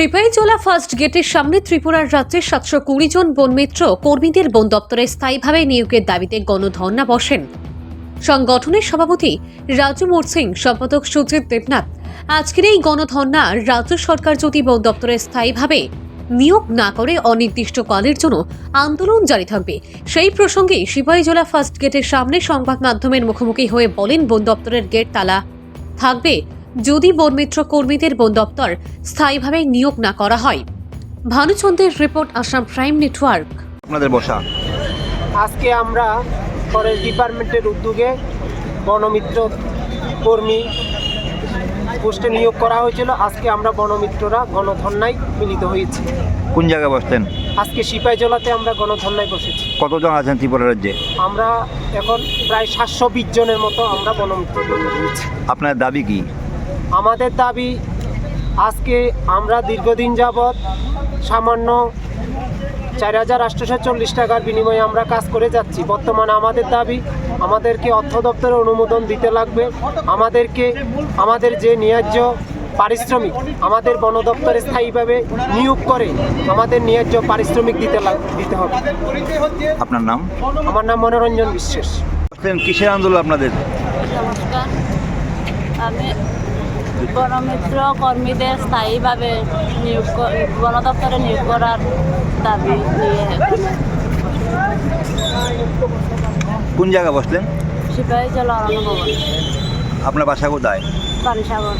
Sepahijala first গেটের সামনে ত্রিপুরার রাজ্যের সাতশো কুড়ি জন বনমিত্র কর্মীদের বন দপ্তরে স্থায়ীভাবে নিয়োগের দাবিতে গণধর্ণা বসেন। সংগঠনের সভাপতি রাজু মোরসিং সম্পাদক সুজিত দেবনাথ। আজকের এই গণধর্ণা রাজ্য সরকার যদি বন দপ্তরে স্থায়ীভাবে নিয়োগ না করে অনির্দিষ্টকালের জন্য আন্দোলন জারি থাকবে। সেই প্রসঙ্গে সিপাহীজলা ফার্স্ট গেটের সামনে সংবাদ মাধ্যমের মুখোমুখি হয়ে বলেন, বন দপ্তরের গেট তালা থাকবে। যদি বনমিত্র কর্মীদের বন দপ্তর স্থায়ীভাবে নিয়োগ না করা হয়। ভানুচন্দ্রের রিপোর্ট আসাম প্রাইম নেটওয়ার্ক। আপনাদের বসা। আজকে আমরা ফরেস্ট ডিপার্টমেন্টের উদ্যোগে বনমিত্র কর্মী পোস্টে নিয়োগ করা হয়েছিল। আজকে আমরা বনমিত্ররা গণধর্নায় মিলিত হয়েছি। কোন জায়গায় বসতেন? আজকে সিপাহীজলাতে আমরা গণধর্নায় বসেছি। কতজন আছেন ত্রিপুরা রাজ্যে? আমরা এখন প্রায় সাতশো বিশ জনের মতো আমরা বনমিত্র আপনার দাবি কি? আমাদের দাবি আজকে আমরা দীর্ঘদিন যাবৎ সামান্য চার হাজার আটশোশো চল্লিশ টাকার বিনিময়ে আমরা কাজ করে যাচ্ছি। বর্তমানে আমাদের দাবি আমাদেরকে অর্থ দপ্তরে অনুমোদন দিতে লাগবে। আমাদেরকে আমাদের যে ন্যায্য পারিশ্রমিক আমাদের বন দপ্তরে স্থায়ীভাবে নিয়োগ করে আমাদের ন্যায্য পারিশ্রমিক দিতে লাগ- দিতে হবে। আপনার নাম? আমার নাম মনোরঞ্জন বিশ্বাস। কিসের আন্দোলন আপনাদের? নমস্কার। আমি বনমিত্র কর্মীদের স্থায়ীভাবে নিয়োগ গণদপ্তরে বন দপ্তরে নিয়োগ করার দাবি নিয়ে কোন জায়গায় বসলেন? সিপাহী জল অরণ্য ভবন। আপনার বাসা কোথায়? পানিসাগর